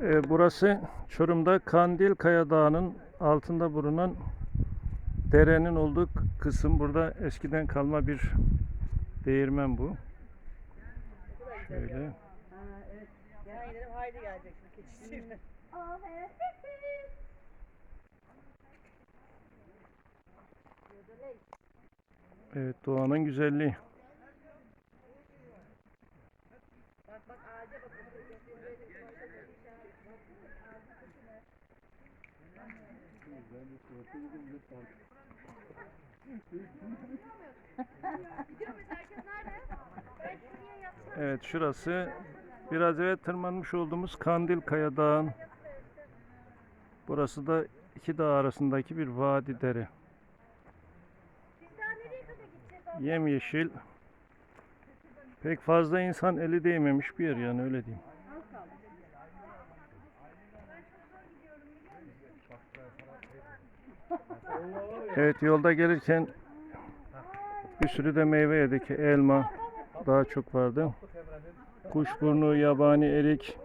Ee, burası Çorum'da Kandil Kaya Dağı'nın altında bulunan derenin olduğu kısım. Burada eskiden kalma bir değirmen bu. Şöyle. Ha evet. Gene gidelim Haydi gelecek şimdi keçisiyle. Evet doğanın güzelliği. Evet şurası biraz evet tırmanmış olduğumuz Kandil Kaya Dağı'nın burası da iki dağ arasındaki bir vadi dere. Yemyeşil. Pek fazla insan eli değmemiş bir yer yani öyle diyeyim. Evet yolda gelirken bir sürü de meyve yedik. Elma daha çok vardı. Kuşburnu, yabani erik.